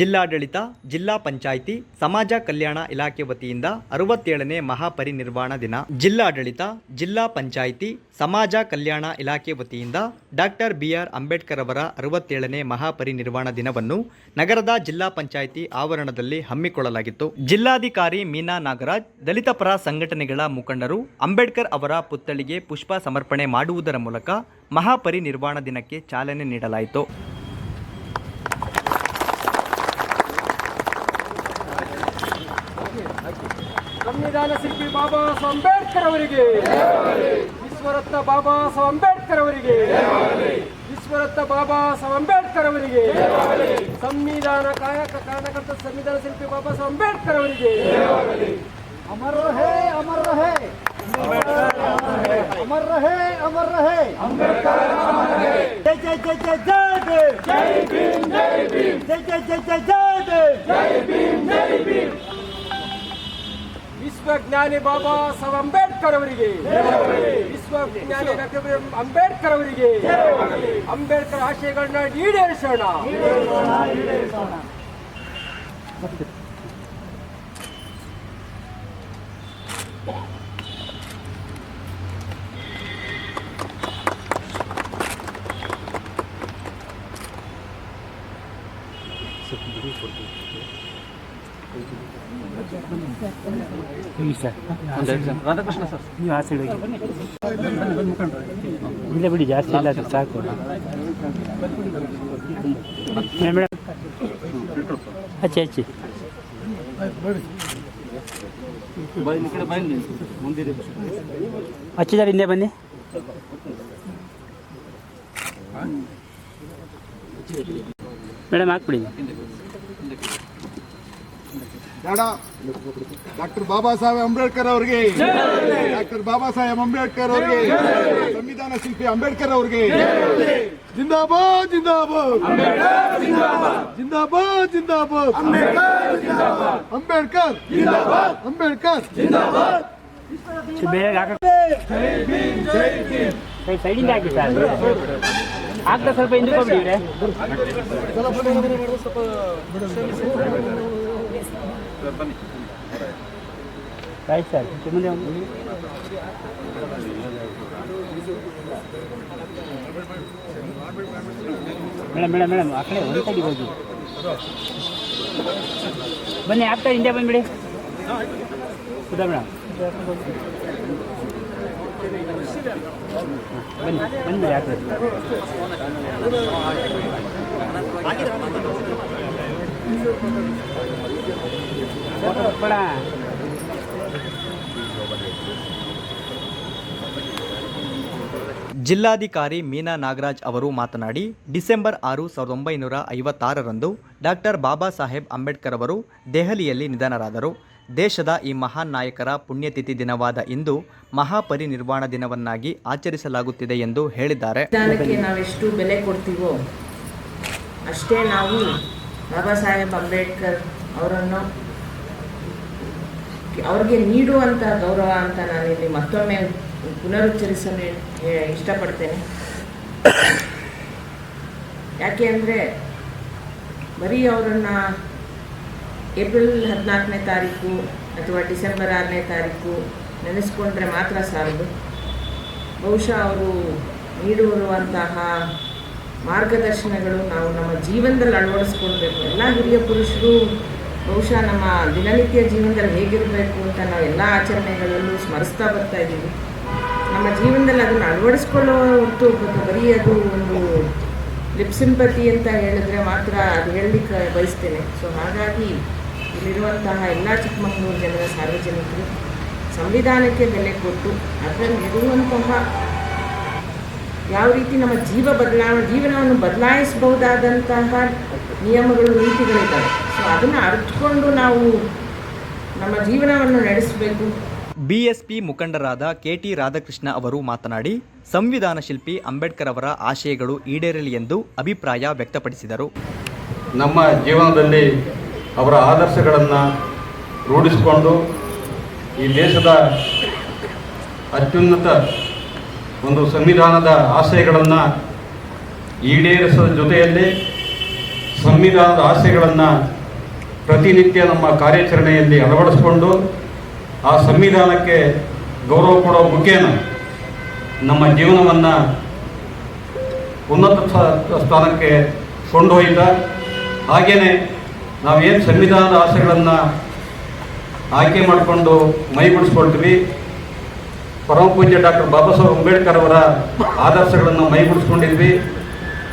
ಜಿಲ್ಲಾಡಳಿತ, ಜಿಲ್ಲಾ ಪಂಚಾಯಿತಿ, ಸಮಾಜ ಕಲ್ಯಾಣ ಇಲಾಖೆ ವತಿಯಿಂದ ಅರವತ್ತೇಳನೇ ಮಹಾಪರಿನಿರ್ವಾಣ ದಿನ. ಜಿಲ್ಲಾಡಳಿತ, ಜಿಲ್ಲಾ ಪಂಚಾಯಿತಿ, ಸಮಾಜ ಕಲ್ಯಾಣ ಇಲಾಖೆ ವತಿಯಿಂದ ಡಾಕ್ಟರ್ ಬಿಆರ್ ಅಂಬೇಡ್ಕರ್ ಅವರ ಅರವತ್ತೇಳನೇ ಮಹಾಪರಿನಿರ್ವಾಣ ದಿನವನ್ನು ನಗರದ ಜಿಲ್ಲಾ ಪಂಚಾಯಿತಿ ಆವರಣದಲ್ಲಿ ಹಮ್ಮಿಕೊಳ್ಳಲಾಗಿತ್ತು. ಜಿಲ್ಲಾಧಿಕಾರಿ ಮೀನಾ ನಾಗರಾಜ್, ದಲಿತ ಪರ ಸಂಘಟನೆಗಳ ಮುಖಂಡರು, ಅಂಬೇಡ್ಕರ್ ಅವರ ಪುತ್ಥಳಿಗೆ ಪುಷ್ಪ ಸಮರ್ಪಣೆ ಮಾಡುವುದರ ಮೂಲಕ ಮಹಾಪರಿನಿರ್ವಾಣ ದಿನಕ್ಕೆ ಚಾಲನೆ ನೀಡಲಾಯಿತು. ಸಂವಿಧಾನ ಶಿಲ್ಪಿ ಬಾಬಾ ಸಾಹೇಬ್ ಅಂಬೇಡ್ಕರ್ ಅವರಿಗೆ. ವಿಶ್ವರತ್ನ ಬಾಬಾ ಸಾಹೇಬ್ ಅಂಬೇಡ್ಕರ್ ಅವರಿಗೆ. ವಿಶ್ವರತ್ನ ಬಾಬಾ ಸಾಹೇಬ್ ಅಂಬೇಡ್ಕರ್ ಅವರಿಗೆ. ಸಂವಿಧಾನ ಕಾಯಕ ಕಾರಣಕರ್ತ ಸಂವಿಧಾನ ಶಿಲ್ಪಿ ಬಾಬಾ ಸಾಹೇಬ್ ಅಂಬೇಡ್ಕರ್ ಅವರಿಗೆ. ಅಮರ್ ರಹೇ ಅಮರ್ ರಹೇ. ಅಮರ್ ರಹೇ ಅಮರ್ ರಹೇ. ಜೈ ಜೈ ಜೈ ಜೈ ಜೈ ಭೀಮ್ ಜೈ ಭೀಮ್. ಜೈ ಜೈ ಜೈ ಜೈ ಜೈ ಭೀಮ್. ವಿಶ್ವಜ್ಞಾನಿ ಬಾಬಾ ಸಾಹೇಬ್ ಅಂಬೇಡ್ಕರ್ ಅವರಿಗೆ ವಿಶ್ವಜ್ಞಾನಿ ಡಾಕ್ಟರ್ ಬಿ. ಎಂ. ಅಂಬೇಡ್ಕರ್ ಅವರಿಗೆ ಅಂಬೇಡ್ಕರ್ ಆಶಯಗಳನ್ನ ಈಡೇರಿಸೋಣ ರಾಧಾಕೃಷ್ಣ ಸರ್ ನೀವು ಆ ಸೈಡ್ ಹೋಗಿ ಇಲ್ಲ ಬಿಡಿ ಜಾಸ್ತಿ ಇಲ್ಲ ಅದು ಸಾಕು ಮೇಡಮ್ ಹಚ್ಚಿ ಹಚ್ಚಿ ಹಚ್ಚಿದ್ದಾರೆ ಹಿಂದೆ ಬನ್ನಿ ಮೇಡಮ್ ಹಾಕ್ಬಿಡಿ ಬೇಡ. ಡಾಕ್ಟರ್ ಬಾಬಾ ಸಾಹೇಬ್ ಅಂಬೇಡ್ಕರ್ ಅವರಿಗೆ. ಡಾಕ್ಟರ್ ಬಾಬಾ ಸಾಹೇಬ್ ಅಂಬೇಡ್ಕರ್ ಅವರಿಗೆ. ಸಂವಿಧಾನ ಶಿಲ್ಪಿ ಅಂಬೇಡ್ಕರ್ ಅವರಿಗೆ. ಜಿಂದಾಬಾದ್ ಜಿಂದಾಬಾದ್. ಜಿಂದಾಬಾದ್ ಜಿಂದಾಬಾದ್. ಅಂಬೇಡ್ಕರ್. ಅಂಬೇಡ್ಕರ್. ಅಂಬೇಡ್ಕರ್ ಹಾಕ. ಸೈಡಿಂದ ಹಾಕಿ ಸರ್. ಸ್ವಲ್ಪ ಹಿಂದಕ್ಕೆ ಹೋಗ್ಬಿಡಿ ಆಯ್ತು ಸರ್ ಮುಂದೆ ಒಂದು ಮೇಡಮ್ ಮೇಡಮ್ ಮೇಡಮ್ ಆ ಕಡೆ ಒಂದು ಸೈಡಿಗೆ ಹೋಗಿ ಬನ್ನಿ ಆಗ್ತಾ ಹಿಂದೆ ಬಂದ್ಬಿಡಿ ಹೌದಾ ಮೇಡಮ್ ಬನ್ನಿ ಬಂದ್ಬಿಡಿ ಆಗ್ತದೆ ಕೊಡ ಜಿಲ್ಲಾಧಿಕಾರಿ ಮೀನಾ ನಾಗರಾಜ್ ಅವರು ಮಾತನಾಡಿ, ಡಿಸೆಂಬರ್ ಆರು ಸಾವಿರದ ಒಂಬೈನೂರ ಐವತ್ತಾರರಂದು ಡಾಕ್ಟರ್ ಬಾಬಾ ಸಾಹೇಬ್ ಅಂಬೇಡ್ಕರ್ ಅವರು ದೆಹಲಿಯಲ್ಲಿ ನಿಧನರಾದರು. ದೇಶದ ಈ ಮಹಾನ್ ನಾಯಕರ ಪುಣ್ಯತಿಥಿ ದಿನವಾದ ಇಂದು ಮಹಾಪರಿನಿರ್ವಾಣ ದಿನವನ್ನಾಗಿ ಆಚರಿಸಲಾಗುತ್ತಿದೆ ಎಂದು ಹೇಳಿದ್ದಾರೆ. ನಾವೆಷ್ಟು ಬೆಲೆ ಕೊಡ್ತೀವೋ, ಅಷ್ಟೇ ನಾವು ಬಾಬಾ ಸಾಹೇಬ್ ಅಂಬೇಡ್ಕರ್ ಅವರನ್ನು ಅವ್ರಿಗೆ ನೀಡುವಂಥ ಗೌರವ ಅಂತ ನಾನಿಲ್ಲಿ ಮತ್ತೊಮ್ಮೆ ಪುನರುಚ್ಚರಿಸಲು ಇಷ್ಟಪಡ್ತೇನೆ. ಯಾಕೆ ಅಂದರೆ ಬರೀ ಅವರನ್ನು ಏಪ್ರಿಲ್ ಹದಿನಾಲ್ಕನೇ ತಾರೀಕು ಅಥವಾ ಡಿಸೆಂಬರ್ ಆರನೇ ತಾರೀಕು ನೆನೆಸ್ಕೊಂಡ್ರೆ ಮಾತ್ರ ಸಾಲದು. ಬಹುಶಃ ಅವರು ನೀಡಿರುವಂತಹ ಮಾರ್ಗದರ್ಶನಗಳು, ನಾವು ನಮ್ಮ ಜೀವನದಲ್ಲಿ ಅಳವಡಿಸ್ಕೊಳ್ಬೇಕು. ಎಲ್ಲ ಹಿರಿಯ ಪುರುಷರು ಬಹುಶಃ ನಮ್ಮ ದಿನನಿತ್ಯ ಜೀವನದಲ್ಲಿ ಹೇಗಿರಬೇಕು ಅಂತ ನಾವು ಎಲ್ಲ ಆಚರಣೆಗಳಲ್ಲೂ ಸ್ಮರಿಸ್ತಾ ಬರ್ತಾ ಇದ್ದೀವಿ. ನಮ್ಮ ಜೀವನದಲ್ಲಿ ಅದನ್ನು ಅಳವಡಿಸ್ಕೊಳ್ಳೋ ಹೊರತು ಬರೀ ಅದು ಒಂದು ಲಿಪ್ ಸಿಂಪತಿ ಅಂತ ಹೇಳಿದ್ರೆ ಮಾತ್ರ ಅದು ಹೇಳಲಿಕ್ಕೆ ಬಯಸ್ತೇನೆ. ಸೊ, ಹಾಗಾಗಿ ಇಲ್ಲಿರುವಂತಹ ಎಲ್ಲ ಚಿಕ್ಕಮಗಳೂರು ಜನರ ಸಾರ್ವಜನಿಕರು, ಸಂವಿಧಾನಕ್ಕೆ ಬೆಲೆ ಕೊಟ್ಟು ಅದರಲ್ಲಿ ಇರುವಂತಹ ಯಾವ ರೀತಿ ನಮ್ಮ ಜೀವ ಬದಲಾವಣೆ ಜೀವನವನ್ನು ಬದಲಾಯಿಸಬಹುದಾದಂತಹ ನಿಯಮಗಳು ನೀತಿಗಳಿದ್ದಾವೆ. ಸೊ ಅದನ್ನು ಅರಿತುಕೊಂಡು ನಾವು ನಮ್ಮ ಜೀವನವನ್ನು ನಡೆಸಬೇಕು. ಬಿಎಸ್ಪಿ ಮುಖಂಡರಾದ ಕೆಟಿ ರಾಧಾಕೃಷ್ಣ ಅವರು ಮಾತನಾಡಿ ಸಂವಿಧಾನ ಶಿಲ್ಪಿ ಅಂಬೇಡ್ಕರ್ ಅವರ ಆಶಯಗಳು ಈಡೇರಲಿ ಎಂದು ಅಭಿಪ್ರಾಯ ವ್ಯಕ್ತಪಡಿಸಿದರು. ನಮ್ಮ ಜೀವನದಲ್ಲಿ ಅವರ ಆದರ್ಶಗಳನ್ನು ರೂಢಿಸಿಕೊಂಡು ಈ ದೇಶದ ಅತ್ಯುನ್ನತ ಒಂದು ಸಂವಿಧಾನದ ಆಶಯಗಳನ್ನು ಈಡೇರಿಸದ ಜೊತೆಯಲ್ಲಿ ಸಂವಿಧಾನದ ಆಸೆಗಳನ್ನು ಪ್ರತಿನಿತ್ಯ ನಮ್ಮ ಕಾರ್ಯಾಚರಣೆಯಲ್ಲಿ ಅಳವಡಿಸಿಕೊಂಡು ಆ ಸಂವಿಧಾನಕ್ಕೆ ಗೌರವ ಕೊಡೋ ಮುಖೇನ ನಮ್ಮ ಜೀವನವನ್ನು ಉನ್ನತ ಸ್ಥಾನಕ್ಕೆ ಕೊಂಡೊಯ್ದ. ಹಾಗೆಯೇ ನಾವೇನು ಸಂವಿಧಾನದ ಆಸೆಗಳನ್ನು ಆಯ್ಕೆ ಮಾಡಿಕೊಂಡು ಮೈಗೂಡಿಸ್ಕೊಳ್ತೀವಿ ಪರಮ ಪೂಜ್ಯ ಡಾಕ್ಟರ್ ಬಾಬಾ ಸಾಹೇಬ್ ಅಂಬೇಡ್ಕರ್ ಅವರ ಆದರ್ಶಗಳನ್ನು ಮೈಗೂಡಿಸ್ಕೊಂಡಿದ್ವಿ.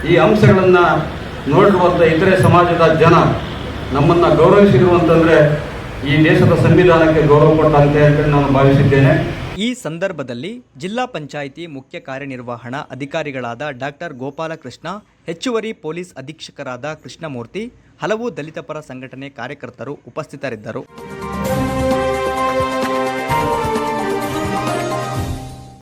ಈ ಅಂಶಗಳನ್ನು ನೋಡಿರುವಂಥ ಇತರೆ ಸಮಾಜದ ಜನ ನಮ್ಮನ್ನು ಗೌರವಿಸಿದ್ರು ಈ ದೇಶದ ಸಂವಿಧಾನಕ್ಕೆ ಗೌರವ ಕೊಟ್ಟಂತೆ ಅಂತೇಳಿ ನಾನು ಭಾವಿಸಿದ್ದೇನೆ. ಈ ಸಂದರ್ಭದಲ್ಲಿ ಜಿಲ್ಲಾ ಪಂಚಾಯಿತಿ ಮುಖ್ಯ ಕಾರ್ಯನಿರ್ವಹಣಾ ಅಧಿಕಾರಿಗಳಾದ ಡಾಕ್ಟರ್ ಗೋಪಾಲಕೃಷ್ಣ, ಹೆಚ್ಚುವರಿ ಪೊಲೀಸ್ ಅಧೀಕ್ಷಕರಾದ ಕೃಷ್ಣಮೂರ್ತಿ, ಹಲವು ದಲಿತ ಪರ ಸಂಘಟನೆ ಕಾರ್ಯಕರ್ತರು ಉಪಸ್ಥಿತರಿದ್ದರು.